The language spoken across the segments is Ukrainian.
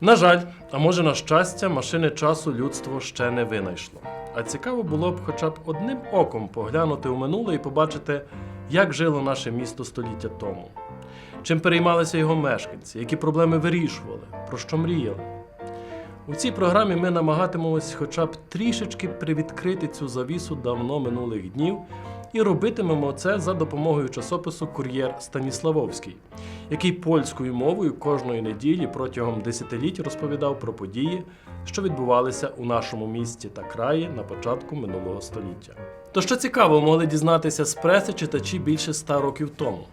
На жаль, а може на щастя, машини часу людство ще не винайшло. А цікаво було б хоча б одним оком поглянути у минуле і побачити, як жило наше місто століття тому. Чим переймалися його мешканці, які проблеми вирішували, про що мріяли. У цій програмі ми намагатимемось хоча б трішечки привідкрити цю завісу давно минулих днів і робитимемо це за допомогою часопису Кур'єр Станіславовський, який польською мовою кожної неділі протягом десятиліть розповідав про події, що відбувалися у нашому місті та краї на початку минулого століття. То що цікаво, могли дізнатися з преси читачі більше ста років тому.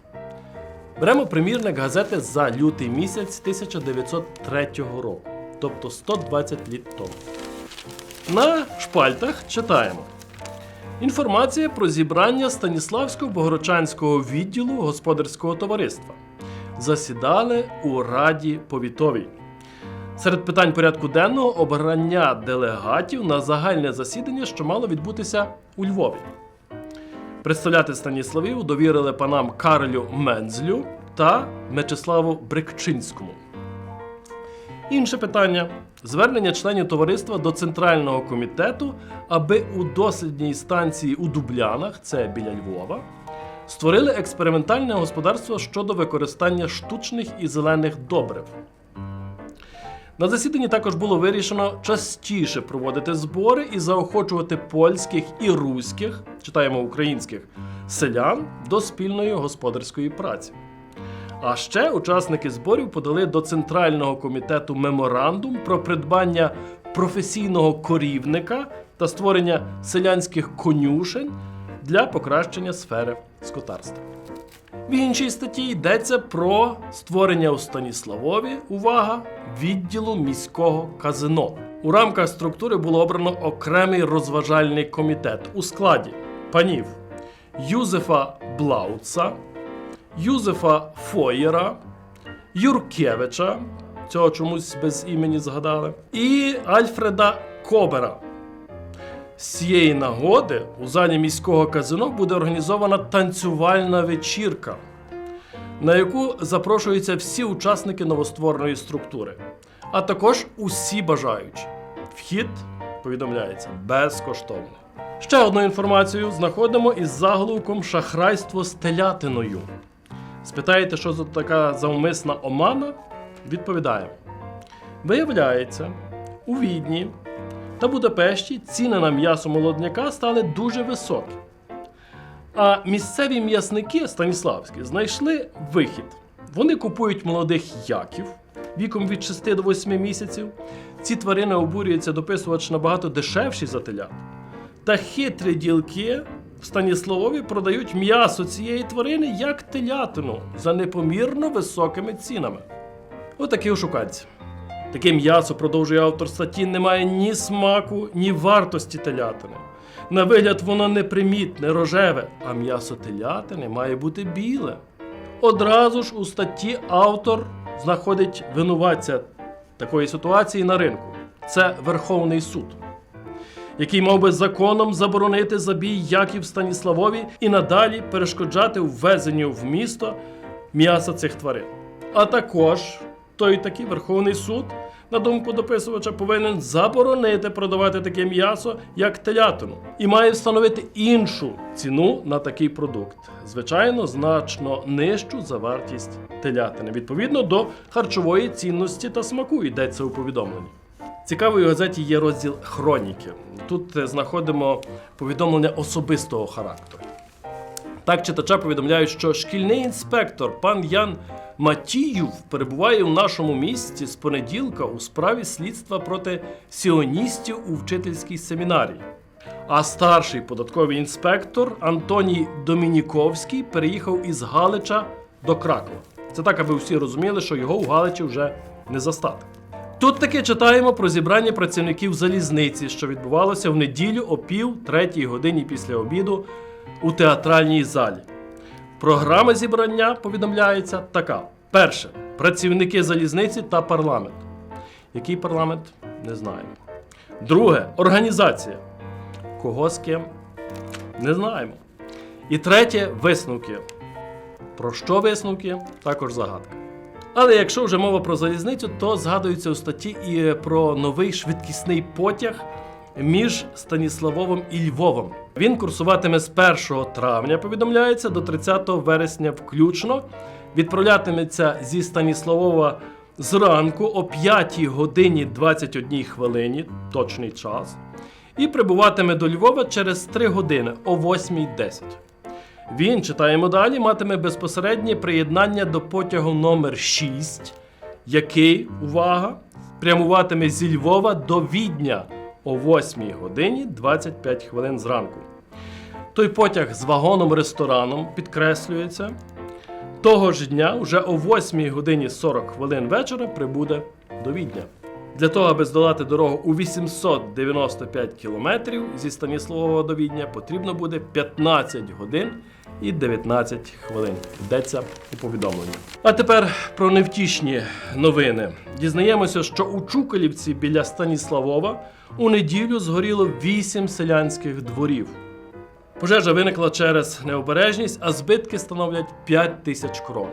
Беремо примірник газети за лютий місяць 1903 року, тобто 120 літ тому. На шпальтах читаємо. Інформація про зібрання Станіславського Богородчанського відділу господарського товариства. Засідали у Раді Повітовій. Серед питань порядку денного обрання делегатів на загальне засідання, що мало відбутися у Львові. Представляти Станіславів довірили панам Карлю Мензлю та Мечиславу Брекчинському. Інше питання: звернення членів товариства до центрального комітету, аби у дослідній станції у Дублянах, це біля Львова, створили експериментальне господарство щодо використання штучних і зелених добрив. На засіданні також було вирішено частіше проводити збори і заохочувати польських і руських, читаємо українських, селян до спільної господарської праці. А ще учасники зборів подали до Центрального комітету меморандум про придбання професійного корівника та створення селянських конюшень для покращення сфери скотарства. В іншій статті йдеться про створення у Станіславові, увага, відділу міського казино. У рамках структури було обрано окремий розважальний комітет у складі панів Юзефа Блауца, Юзефа Фоєра, Юркевича, цього чомусь без імені згадали, і Альфреда Кобера. З цієї нагоди у залі міського казино буде організована танцювальна вечірка, на яку запрошуються всі учасники новоствореної структури, а також усі бажаючі. Вхід повідомляється безкоштовно. Ще одну інформацію знаходимо із заголовком Шахрайство з телятиною. Спитаєте, що за така завмисна омана? Відповідаємо. Виявляється, у Відні та Будапешті ціни на м'ясо молодняка стали дуже високі. А місцеві м'ясники Станіславські знайшли вихід. Вони купують молодих яків віком від 6 до 8 місяців. Ці тварини обурюється дописувач набагато дешевші за телят. Та хитрі ділки в Станіславові продають м'ясо цієї тварини як телятину за непомірно високими цінами. Отакі ошуканці. Таке м'ясо, продовжує автор статті, не має ні смаку, ні вартості телятини. На вигляд воно непримітне, рожеве, а м'ясо телятини має бути біле. Одразу ж у статті автор знаходить винуватця такої ситуації на ринку. Це Верховний суд, який мав би законом заборонити забій Яків Станіславові і надалі перешкоджати ввезенню в місто м'яса цих тварин. А також той такий Верховний суд, на думку дописувача, повинен заборонити продавати таке м'ясо, як телятину, і має встановити іншу ціну на такий продукт. Звичайно, значно нижчу за вартість телятини, відповідно до харчової цінності та смаку йдеться у повідомленні. Цікавою газеті є розділ хроніки. Тут е, знаходимо повідомлення особистого характеру. Так читача повідомляють, що шкільний інспектор пан Ян Матіюв перебуває у нашому місті з понеділка у справі слідства проти сіоністів у вчительській семінарії. А старший податковий інспектор Антоній Домініковський переїхав із Галича до Кракова. Це так, аби всі розуміли, що його у Галичі вже не застати. Тут таки читаємо про зібрання працівників залізниці, що відбувалося в неділю о пів третій годині після обіду у театральній залі. Програма зібрання повідомляється така: перше працівники залізниці та парламент. Який парламент? Не знаємо. Друге організація. Кого з ким? Не знаємо. І третє висновки. Про що висновки? Також загадка. Але якщо вже мова про залізницю, то згадується у статті і про новий швидкісний потяг між Станіславовим і Львовом. Він курсуватиме з 1 травня, повідомляється, до 30 вересня включно. Відправлятиметься зі Станіславова зранку о 5 годині 21 хвилині, точний час, і прибуватиме до Львова через 3 години о 8.10. Він, читаємо далі, матиме безпосереднє приєднання до потягу номер 6, який, увага, прямуватиме зі Львова до Відня о 8 годині 25 хвилин зранку. Той потяг з вагоном-рестораном підкреслюється. Того ж дня, уже о 8 годині 40 хвилин вечора, прибуде до Відня. Для того, аби здолати дорогу у 895 кілометрів зі Станіславова до Відня, потрібно буде 15 годин і 19 хвилин. Йдеться у повідомленні. А тепер про невтішні новини. Дізнаємося, що у Чукалівці біля Станіславова у неділю згоріло 8 селянських дворів. Пожежа виникла через необережність, а збитки становлять 5 тисяч крон.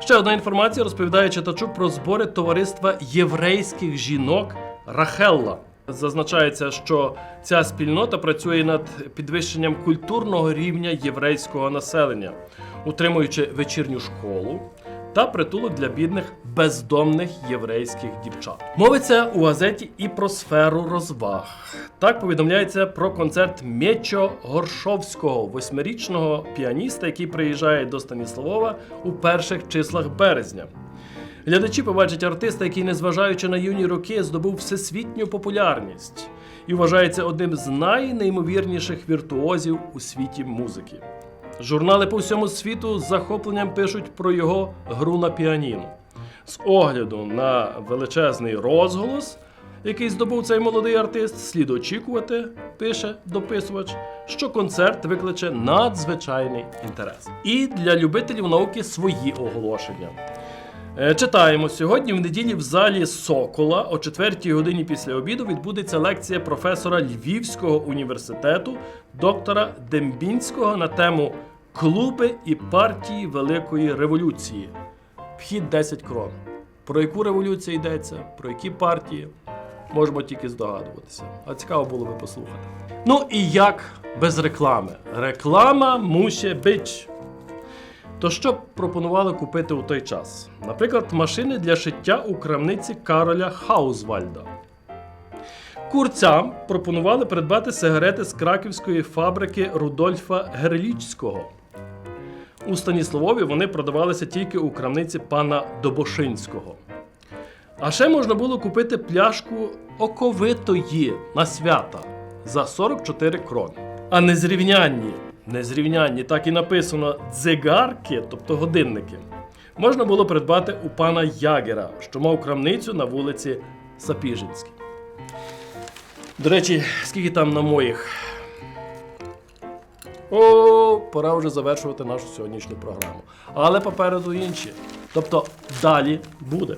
Ще одна інформація розповідає читачу про збори товариства єврейських жінок Рахелла. Зазначається, що ця спільнота працює над підвищенням культурного рівня єврейського населення, утримуючи вечірню школу та притулок для бідних бездомних єврейських дівчат. Мовиться у газеті і про сферу розваг. Так повідомляється про концерт Мєчо Горшовського, восьмирічного піаніста, який приїжджає до Станіславова у перших числах березня. Глядачі побачать артиста, який, незважаючи на юні роки, здобув всесвітню популярність і вважається одним з найнеймовірніших віртуозів у світі музики. Журнали по всьому світу з захопленням пишуть про його гру на піаніно. З огляду на величезний розголос, який здобув цей молодий артист, слід очікувати, пише дописувач, що концерт викличе надзвичайний інтерес. І для любителів науки свої оголошення. Е, Читаємо сьогодні в неділі в залі Сокола о 4 годині після обіду відбудеться лекція професора Львівського університету доктора Дембінського на тему Клуби і партії Великої революції. Вхід 10 крон. Про яку революцію йдеться, про які партії можемо тільки здогадуватися. А цікаво було би послухати. Ну і як без реклами? Реклама муще бить. То що пропонували купити у той час? Наприклад, машини для шиття у крамниці Кароля Хаузвальда. Курцям пропонували придбати сигарети з краківської фабрики Рудольфа Герлічського. У Станіславові вони продавалися тільки у крамниці пана Добошинського. А ще можна було купити пляшку оковитої на свята за 44 крони. А незрівнянні, незрівнянні, так і написано дзигарки, тобто годинники, можна було придбати у пана Ягера, що мав крамницю на вулиці Сапіжинській. До речі, скільки там на моїх? О, пора вже завершувати нашу сьогоднішню програму. Але попереду інші. Тобто далі буде.